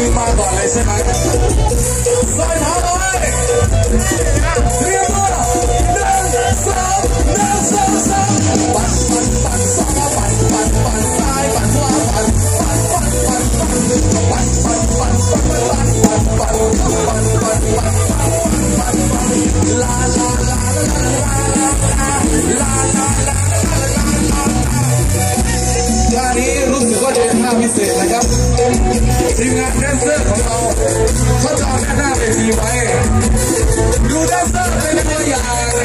me my ball, I say my ศษนะครับทีมงานแดนเซอร์ของเราเขาจะเอาหน้าเวทีไว้ดูแดนเซอร์เป็นตัวอย่าง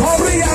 พร้อมหรือย